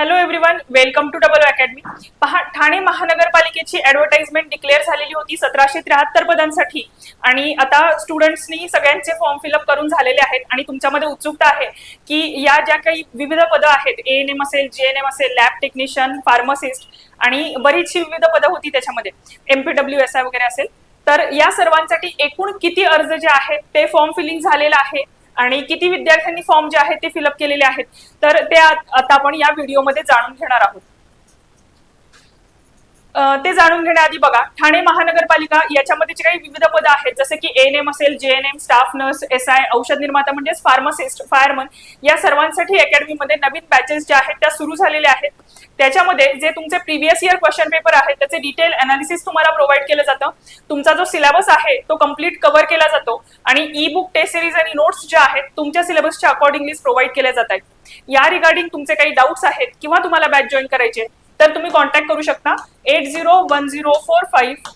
Hello everyone welcome to double academy पहा ठाणे महानगरपालिकेची advertisement declare झालेली होती सतराशे त्र्याहत्तर पदांसाठी. आणि आता स्टुडंट्सनी सगळ्यांचे फॉर्म फिलअप करून झालेले आहेत. आणि तुमच्यामध्ये उत्सुकता आहे की या ज्या काही विविध पदं आहेत ए एन एम असेल जे एन एम असेल लॅब टेक्निशियन फार्मसिस्ट आणि बरीचशी विविध पदं होती त्याच्यामध्ये. एमपीडब्ल्यू एस आय वगैरे असेल. तर या सर्वांसाठी एकूण किती अर्ज जे आहेत ते फॉर्म फिलिंग झालेलं आहे. आणि किती विद्यार्थ्यांनी फॉर्म जे आहेत ते फिलअप केलेले आहेत. तर ते आ- आता आपण या व्हिडिओमध्ये जाणून घेणार आहोत. ते जाणून घेण्याआधी बघा ठाणे महानगरपालिका याच्यामध्ये जे काही विविध पदं आहेत जसे की एन एम असेल G N M staff nurse S I औषध निर्माता म्हणजेच फार्मासिस्ट फायरमन या सर्वांसाठी अकॅडमीमध्ये नवीन बॅचेस ज्या आहेत त्या सुरू झालेल्या आहेत. त्याच्यामध्ये जे तुमचे प्रिव्हियस इयर क्वेश्चन पेपर आहेत त्याचे डिटेल अनालिसिस तुम्हाला प्रोव्हाइड केलं जातं. तुमचा जो सिलेबस आहे तो कंप्लीट कव्हर केला जातो आणि ई बुक टेस्ट सिरीज आणि नोट्स ज्या आहेत तुमच्या सिलेबसच्या अकॉर्डिंगली प्रोव्हाइड केल्या जात आहेत. या रिगार्डिंग तुमचे काही डाऊट्स आहेत किंवा तुम्हाला बॅच जॉईन करायचे तर तुम्ही कॉन्टॅक्ट करू शकता at zero one zero four five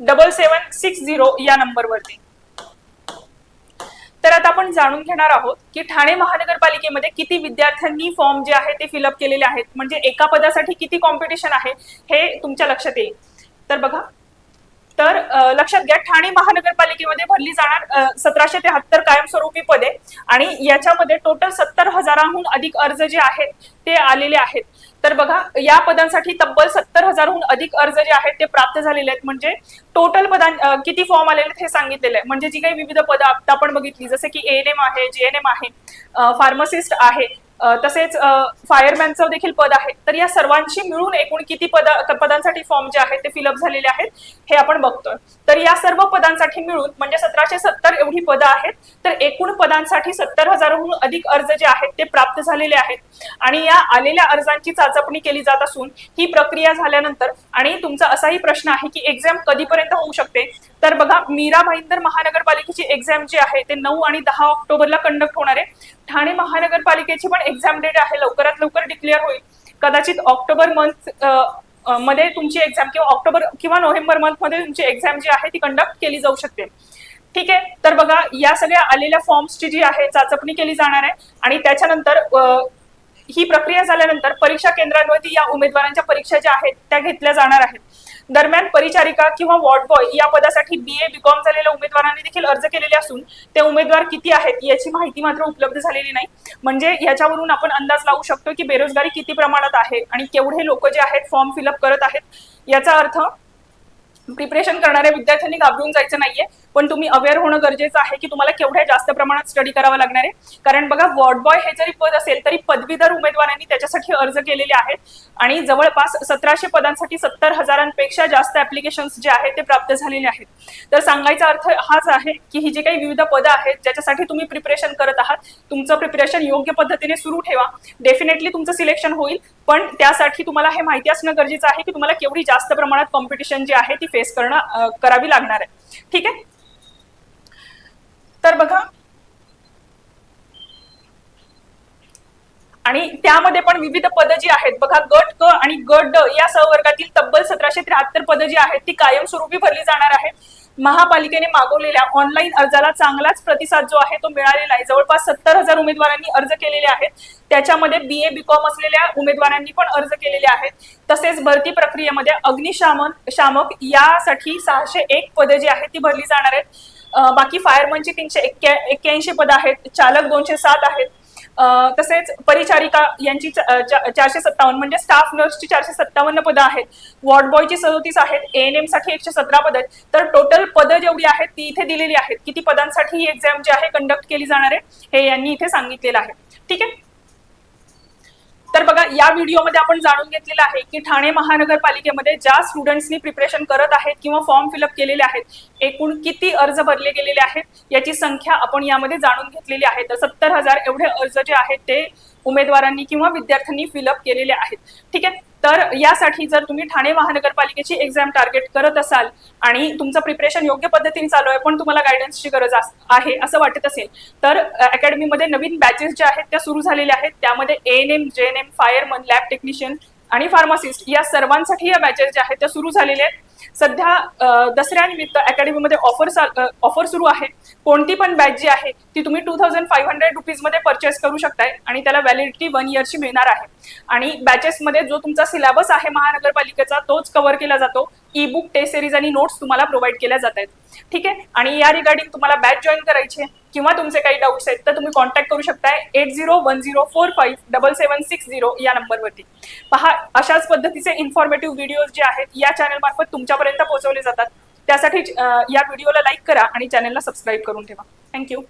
double seven six zero या नंबरवरती. तर आता आपण जाणून घेणार आहोत की ठाणे महानगरपालिकेमध्ये किती विद्यार्थ्यांनी फॉर्म जे आहे ते फिलअप केलेले आहेत. म्हणजे एका पदासाठी किती कॉम्पिटिशन आहे हे तुमच्या लक्षात येईल. तर बघा तर लक्षात घ्या ठाणे महानगरपालिकेमध्ये भरली जाणार सतराशे त्र्याहत्तर कायमस्वरूपी पदे आणि याच्यामध्ये टोटल सत्तर हजारांहून अधिक अर्ज जे आहेत ते आलेले आहेत. तर बघा या पदांसाठी तब्बल सत्तर हजारहून अधिक अर्ज जे आहेत ते प्राप्त झालेले आहेत. म्हणजे टोटल पदां किती फॉर्म आलेले आहेत हे सांगितलेलं आहे. म्हणजे जी काही विविध पदं आता आपण बघितली जसे की एन एम आहे जे एन एम आहे फार्मसिस्ट आहे तसेच फायरमॅनचं देखील पद आहे. तर या सर्वांची मिळून एकूण किती पद पदांसाठी फॉर्म जे आहेत ते फिलअप झालेले आहेत हे आपण बघतोय. तर या सर्व पदांसाठी मिळून म्हणजे सतराशे सत्तर एवढी पदं आहेत तर एकूण पदांसाठी सत्तर हजाराहून अधिक अर्ज जे आहेत ते प्राप्त झालेले आहेत. आणि या आलेल्या अर्जांची चाचपणी केली जात असून ही प्रक्रिया झाल्यानंतर आणि तुमचा असाही प्रश्न आहे की एक्झाम कधीपर्यंत होऊ शकते? तर बघा मीरा भाईंदर महानगरपालिकेची एक्झाम जी आहे ते नऊ आणि दहा ऑक्टोबरला कंडक्ट होणार आहे. ठाणे महानगरपालिकेची पण एक्झाम डेट आहे. लवकरात लवकर डिक्लेअर होईल. कदाचित ऑक्टोबर मंथमध्ये तुमची एक्झाम किंवा ऑक्टोबर किंवा नोव्हेंबर मंथमध्ये तुमची एक्झाम जी आहे ती कंडक्ट केली जाऊ शकते. ठीक आहे? तर बघा या सगळ्या आलेल्या फॉर्म्सची जी आहे चाचपणी केली जाणार आहे. आणि त्याच्यानंतर ही प्रक्रिया झाल्यानंतर परीक्षा केंद्रांवरती या उमेदवारांच्या परीक्षा ज्या आहेत त्या घेतल्या जाणार आहेत. दरम्यान परिचारिका किंवा वॉर्ड बॉय या पदासाठी बी ए बीकॉम झालेल्या उमेदवारांनी देखील अर्ज केलेले असून ते उमेदवार किती आहेत याची माहिती मात्र उपलब्ध झालेली नाही. म्हणजे याच्यावरून आपण अंदाज लावू शकतो की बेरोजगारी किती प्रमाणात आहे आणि केवढे लोक जे आहेत फॉर्म फिलअप करत आहेत याचा अर्थ प्रिपरेशन करणाऱ्या विद्यार्थ्यांनी घाबरून जायचं नाहीये. पण तुम्ही अवेअर होणं गरजेचं आहे की तुम्हाला केवढ्या जास्त प्रमाणात स्टडी करावा लागणार आहे. कारण बघा वॉर्ड बॉय हे जरी पद असेल तरी पदवीधर उमेदवारांनी त्याच्यासाठी अर्ज केलेले आहेत. आणि जवळपास सतराशे पदांसाठी सत्तर हजारांपेक्षा जास्त ऍप्लिकेशन्स जे आहेत ते प्राप्त झालेले आहेत. तर सांगायचा अर्थ हाच आहे की ही जी काही विविध पदं आहेत ज्याच्यासाठी तुम्ही प्रिपरेशन करत आहात तुमचं प्रिपरेशन योग्य पद्धतीने सुरू ठेवा. डेफिनेटली तुमचं सिलेक्शन होईल पण त्यासाठी तुम्हाला हे माहिती असणं गरजेचं आहे की तुम्हाला केवढी जास्त प्रमाणात कॉम्पिटिशन जी आहे ती फेस करणं करावी लागणार आहे. ठीक आहे? तर बघा. आणि त्यामध्ये पण विविध पदं जी आहेत बघा गट क आणि गट ड या सहवर्गातील तब्बल सतराशे त्र्याहत्तर पदं जी आहेत ती कायमस्वरूपी भरली जाणार आहेत महापालिकेने मागवलेल्या ऑनलाईन अर्जाला चांगलाच प्रतिसाद जो आहे तो मिळालेला आहे. जवळपास सत्तर हजार उमेदवारांनी अर्ज केलेले आहेत. त्याच्यामध्ये बी ए बी कॉम असलेल्या उमेदवारांनी पण अर्ज केलेले आहेत. तसेच भरती प्रक्रियेमध्ये अग्निशामन शामक यासाठी सहाशे एक पदे जी आहेत ती भरली जाणार आहेत. बाकी फायरमनची म्हणजे तीनशे एक्क्याऐंशी पदं आहेत चालक दोनशे सात आहेत. तसेच परिचारिका यांची चारशे सत्तावन्न म्हणजे स्टाफ नर्सची चारशे सत्तावन्न पदं आहेत. वॉर्ड बॉयची सदोतीस आहेत ए एन एमसाठी एकशे सतरा पद आहेत. तर टोटल पदं जेवढी आहेत ती इथे दिलेली आहेत. किती पदांसाठी ही एक्झाम जी आहे कंडक्ट केली जाणार आहे हे यांनी इथे सांगितलेलं आहे. ठीक आहे? तर बघा या व्हिडिओमध्ये आपण जाणून घेतलेलं आहे की ठाणे महानगरपालिकेमध्ये ज्या स्टुडंट्सनी प्रिपरेशन करत आहेत किंवा फॉर्म फिलअप केलेले आहेत एकूण किती अर्ज भरले गेलेले आहेत याची संख्या आपण यामध्ये जाणून घेतलेली आहे. तर सत्तर हजार एवढे अर्ज जे आहेत ते उमेदवारांनी किंवा विद्यार्थ्यांनी फिलअप केलेले आहेत. ठीक आहे? तर यासाठी जर तुम्ही ठाणे महानगरपालिकेची एक्झाम टार्गेट करत असाल आणि तुमचं प्रिपरेशन योग्य पद्धतीने चालू आहे पण तुम्हाला गायडन्सची गरज अस- आहे असं वाटत असेल तर अकॅडमीमध्ये नवीन बॅचेस ज्या आहेत त्या सुरू झालेल्या आहेत. त्यामध्ये N M G N M fireman lab technician आणि फार्मासिस्ट या सर्वांसाठी या बॅचेस ज्या आहेत त्या सुरू झालेल्या आहेत. सध्या दसऱ्यानिमित्त अकॅडमीमध्ये ऑफर ऑफर सुरू आहे. कोणती पण बॅच जी आहे ती तुम्ही टू थाउजंड फाईव्ह हंड्रेड रुपीजमध्ये परचेस करू शकताय आणि त्याला व्हॅलिडिटी वन इयरची मिळणार आहे. आणि बॅचेसमध्ये जो तुमचा सिलेबस आहे महानगरपालिकेचा तोच कव्हर केला जातो. ई बुक टेस्ट सिरीज आणि नोट्स तुम्हाला प्रोव्हाइड केल्या जात आहेत. ठीक आहे? आणि या रिगार्डिंग तुम्हाला बॅच जॉईन करायची आहे किंवा तुमचे काही डाऊट्स आहेत तर तुम्ही कॉन्टॅक्ट करू शकताय at zero one zero four five double seven six zero या नंबरवरती पहा अशाच पद्धतीचे इन्फॉर्मेटिव्ह व्हिडिओज जे आहेत या चॅनल मार्फत तुमच्यापर्यंत पोहोचवले जातात. त्यासाठी या व्हिडिओला लाईक करा आणि चॅनलला सबस्क्राईब करून ठेवा. थँक्यू